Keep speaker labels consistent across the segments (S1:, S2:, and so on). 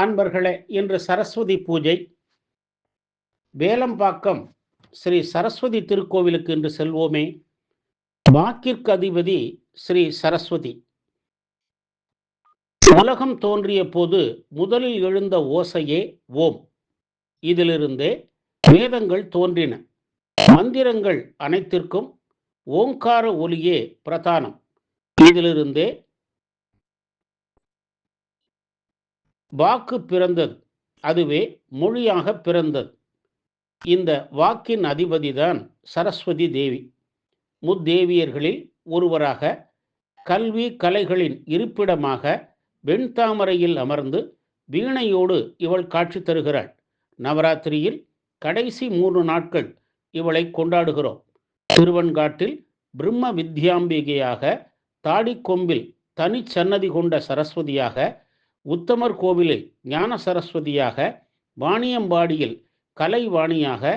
S1: அன்பர்களே இன்று சரஸ்வதி பூஜை. வேலம்பாக்கம் ஸ்ரீ சரஸ்வதி திருக்கோவிலுக்கு இன்று செல்வோமே. வாக்கிற்கு அதிபதி ஸ்ரீ சரஸ்வதி. உலகம் தோன்றிய போது முதலில் எழுந்த ஓசையே ஓம். இதிலிருந்தே வேதங்கள் தோன்றின. மந்திரங்கள் அனைத்திற்கும் ஓங்கார ஒலியே பிரதானம். இதிலிருந்தே வாக்கு பிறந்தது. அதுவே மொழியாக பிறந்தது. இந்த வாக்கின் அதிபதிதான் சரஸ்வதி தேவி. முத்தேவியர்களில் ஒருவராக கல்வி கலைகளின் இருப்பிடமாக வெண்தாமரையில் அமர்ந்து வீணையோடு இவள் காட்சி தருகிறாள். நவராத்திரியில் கடைசி மூன்று நாட்கள் இவளை கொண்டாடுகிறோம். திருவன்காட்டில் பிரம்ம வித்யாம்பிகையாக தாடிக்கொம்பில் தனிச்சன்னதி கொண்ட சரஸ்வதியாக உத்தமர் கோவிலில் ஞான சரஸ்வதியாக வாணியம்பாடியில் கலைவாணியாக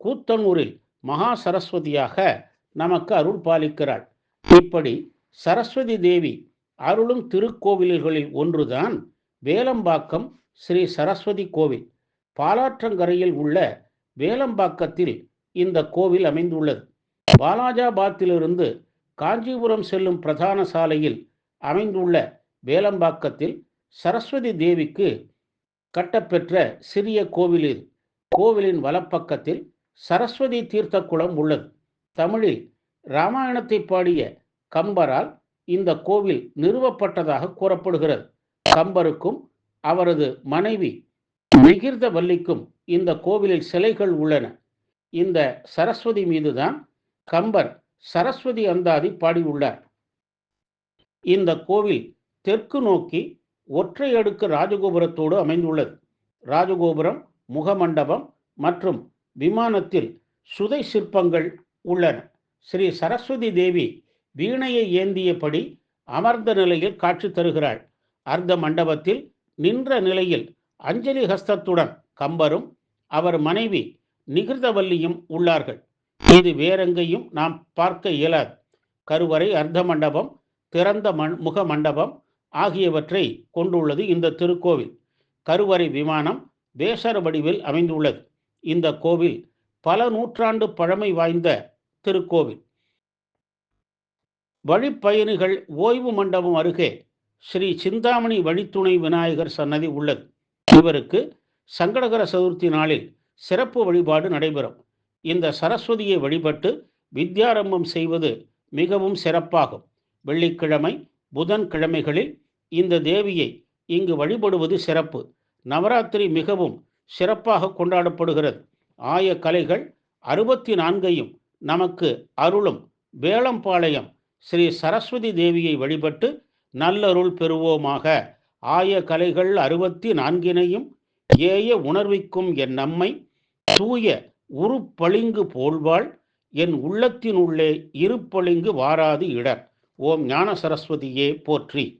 S1: கூத்தனூரில் மகா சரஸ்வதியாக நமக்கு அருள் பாலிக்கிறாள் இப்படி சரஸ்வதி தேவி அருளும் திருக்கோவில்களில் ஒன்றுதான் வேலம்பாக்கம் ஸ்ரீ சரஸ்வதி கோவில். பாலாற்றங்கரையில் உள்ள வேலம்பாக்கத்தில் இந்த கோவில் அமைந்துள்ளது. பாலாஜாபாத்திலிருந்து காஞ்சிபுரம் செல்லும் பிரதான சாலையில் அமைந்துள்ள வேலம்பாக்கத்தில் சரஸ்வதி தேவிக்கு கட்டப்பெற்ற சிறிய கோவில் இது கோவிலின் வலப்பக்கத்தில் சரஸ்வதி தீர்த்த குளம் உள்ளது. தமிழில் ராமாயணத்தை பாடிய கம்பரால் இந்த கோவில் நிறுவப்பட்டதாக கூறப்படுகிறது. கம்பருக்கும் அவரது மனைவி மிகிர்த வள்ளிக்கும் இந்த கோவிலில் சிலைகள் உள்ளன. இந்த சரஸ்வதி மீதுதான் கம்பர் சரஸ்வதி அந்தாதி பாடியுள்ளார். இந்த கோவில் தெற்கு நோக்கி ஒற்றை அடுக்கு ராஜகோபுரத்தோடு அமைந்துள்ளது. ராஜகோபுரம் முகமண்டபம் மற்றும் விமானத்தில் சுதை சிற்பங்கள் உள்ளன. ஸ்ரீ சரஸ்வதி தேவி வீணையை ஏந்தியபடி அமர்ந்த நிலையில் காட்சி தருகிறாள். அர்த்த மண்டபத்தில் நின்ற நிலையில் அஞ்சலி ஹஸ்தத்துடன் கம்பரும் அவர் மனைவி நிகிருதவல்லியும் உள்ளார்கள். இது வேறெங்கையும் நாம் பார்க்க இயலாது. கருவறை அர்த்த மண்டபம் திறந்த மண் முக மண்டபம் ஆகியவற்றை கொண்டுள்ளது இந்த திருக்கோவில். கருவறை விமானம் வேசர வடிவில் அமைந்துள்ளது. இந்த கோவில் பல நூற்றாண்டு பழமை வாய்ந்த திருக்கோவில். வழிப்பயணிகள் ஓய்வு மண்டபம் அருகே ஸ்ரீ சிந்தாமணி வழித்துணை விநாயகர் சன்னதி உள்ளது. இவருக்கு சங்கடகர சதுர்த்தி நாளில் சிறப்பு வழிபாடு நடைபெறும். இந்த சரஸ்வதியை வழிபட்டு வித்யாரம்பம் செய்வது மிகவும் சிறப்பாகும். வெள்ளிக்கிழமை புதன் கிழமைகளில் இந்த தேவியை இங்கு வழிபடுவது சிறப்பு. நவராத்திரி மிகவும் சிறப்பாக கொண்டாடப்படுகிறது. ஆய கலைகள் அறுபத்தி நான்கையும் நமக்கு அருளும் வேளம்பாளையம் ஸ்ரீ சரஸ்வதி தேவியை வழிபட்டு நல்லருள் பெறுவோமாக. ஆய கலைகள் அறுபத்தி நான்கினையும் ஏய உணர்விக்கும் என் நம்மை தூய உருப்பளிங்கு போல்வாள் என் உள்ளத்தினுள்ளே இருப்பளிங்கு வாராது இடர். ஓம் ஞான சரஸ்வதியே போற்றி.